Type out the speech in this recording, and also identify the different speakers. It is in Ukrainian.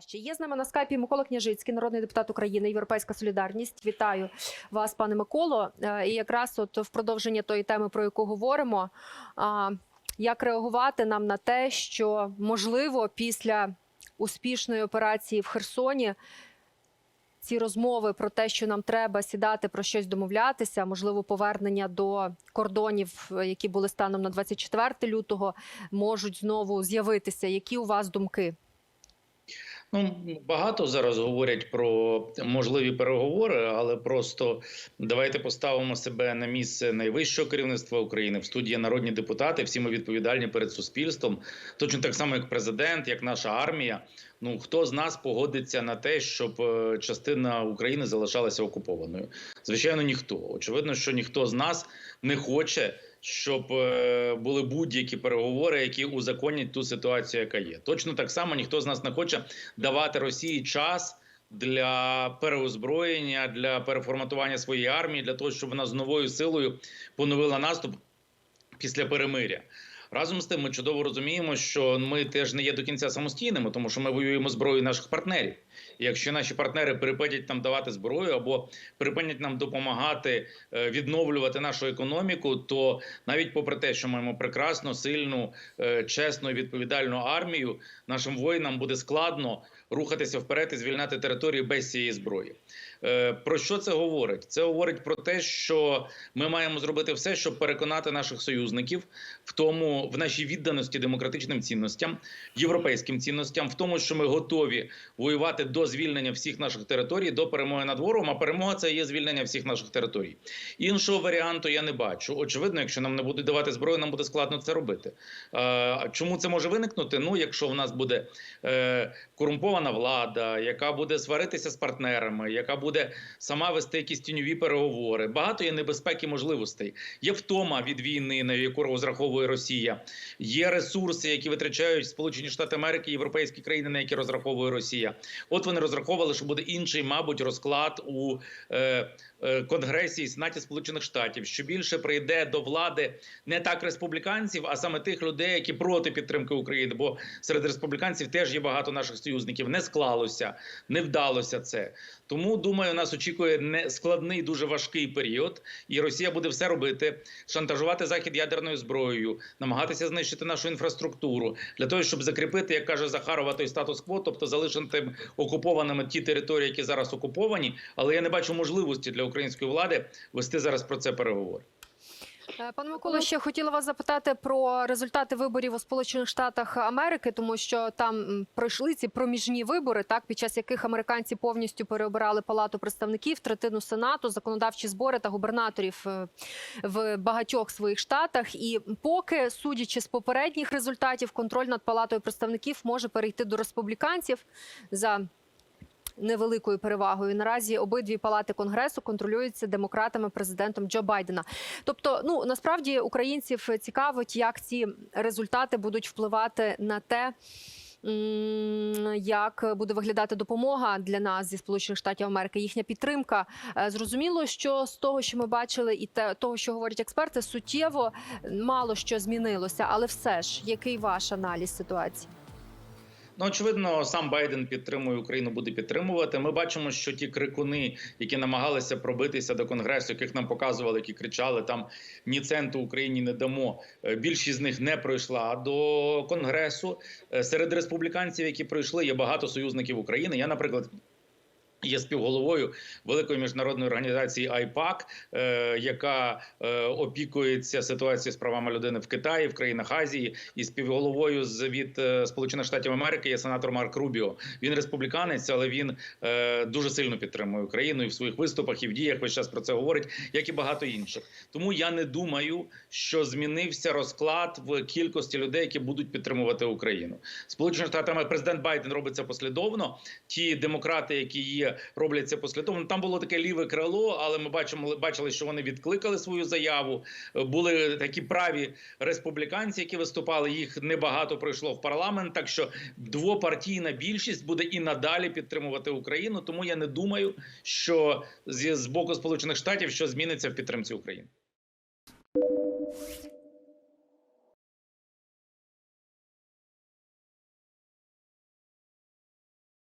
Speaker 1: Ще є з нами на скайпі Микола Княжицький, народний депутат України, Європейська Солідарність. Вітаю вас, пане Миколо. Е, І якраз от в продовження тої теми, про яку говоримо, як реагувати нам на те, що можливо після успішної операції в Херсоні. Ці розмови про те, що нам треба сідати про щось домовлятися, можливо, повернення до кордонів, е, які були станом на 24 лютого, можуть знову з'явитися. Які у вас думки?
Speaker 2: Ну, багато зараз говорять про можливі переговори, але просто давайте поставимо себе на місце найвищого керівництва України в студії народні депутати. Всі ми відповідальні перед суспільством, точно так само, як президент, як наша армія. Ну хто з нас погодиться на те, щоб е, частина України залишалася окупованою? Звичайно, ніхто. Очевидно, що ніхто з нас не хоче. Щоб е, були будь-які переговори, які узаконять ту ситуацію, яка є. Точно так само ніхто з нас не хоче давати Росії час для переозброєння, для переформатування своєї армії, для того, щоб вона з новою силою поновила наступ після перемиря. Разом з тим, ми чудово розуміємо, що ми теж не є до кінця самостійними, тому що ми воюємо зброєю наших партнерів. І якщо наші партнери припинять нам давати зброю або припинять нам допомагати е, відновлювати нашу економіку, то навіть попри те, що маємо прекрасну, сильну, е, чесну і відповідальну армію, нашим воїнам буде складно рухатися вперед і звільняти території без цієї зброї. Е, Про що це говорить? Це говорить про те, що ми маємо зробити все, щоб переконати наших союзників в тому, в нашій відданості демократичним цінностям, європейським цінностям, в тому, що ми готові воювати до звільнення всіх наших територій, до перемоги над ворогом. А перемога це є звільнення всіх наших територій. Іншого варіанту я не бачу. Очевидно, якщо нам не будуть давати зброю, нам буде складно це робити. Е, Чому це може виникнути? Ну, якщо в нас буде е, корумпована влада, яка буде сваритися з партнерами, яка буде сама вести якісь тіньові переговори. Багато є небезпек і можливостей. Є втома від війни, на яку розраховує Росія. Є ресурси, які витрачають Сполучені Штати Америки, європейські країни, на які розраховує Росія. От вони розраховували, що буде інший, мабуть, розклад у е, е, Конгресі і Сенаті Сполучених Штатів, що більше прийде до влади не так республіканців, а саме тих людей, які проти підтримки України. Бо серед республіканців теж є багато наших союзників. Не склалося, не вдалося це. Тому думаю, нас очікує не складний, дуже важкий період, і Росія буде все робити: шантажувати захід ядерною зброєю, намагатися знищити нашу інфраструктуру для того, щоб закріпити, як каже Захарова, той статус-кво, тобто залишити окупованими ті території, які зараз окуповані. Але я не бачу можливості для української влади вести зараз про це переговори.
Speaker 1: Е, Пане Миколо, ще хотіла вас запитати про результати виборів у Сполучених Штатах Америки, тому що там пройшли ці проміжні вибори, так під час яких американці повністю переобирали палату представників, третину сенату, законодавчі збори та губернаторів е, в багатьох своїх штатах. І поки, судячи з попередніх результатів, контроль над палатою представників може перейти до республіканців за невеликою перевагою. Наразі обидві палати конгресу контролюються демократами президентом Джо Байдена. Тобто, ну насправді українців цікавить, як ці результати будуть впливати на те. Як буде виглядати допомога для нас зі Сполучених Штатів Америки, їхня підтримка? Е, Зрозуміло, що з того, що ми бачили, і те, того, що говорять експерти, суттєво мало що змінилося. Але все ж, який ваш аналіз ситуації?
Speaker 2: Ну, очевидно, сам Байден підтримує Україну, буде підтримувати. Ми бачимо, що ті крикуни, які намагалися пробитися до конгресу, яких нам показували, які кричали там ні центу Україні не дамо. е, Більшість з них не пройшла до конгресу. Е, Серед республіканців, які пройшли, є багато союзників України. Я, наприклад. Є співголовою великої міжнародної організації АЙПАК, е, яка е, опікується ситуацією з правами людини в Китаї, в країнах Азії, і співголовою з від е, Сполучених Штатів Америки є сенатор Марк Рубіо. Він республіканець, але він дуже сильно підтримує Україну і в своїх виступах і в діях весь час про це говорить, як і багато інших. Тому я не думаю, що змінився розклад в кількості людей, які будуть підтримувати Україну. Сполучені Штати президент Байден робить це послідовно. Ті демократи, які є, роблять це послідовно. Там було таке ліве крило, але ми бачимо, бачили, що вони відкликали свою заяву. Е, Були такі праві республіканці, які виступали. Їх небагато пройшло в парламент. Так що двопартійна більшість буде і надалі підтримувати Україну. Тому я не думаю, що з боку Сполучених Штатів що зміниться в підтримці України.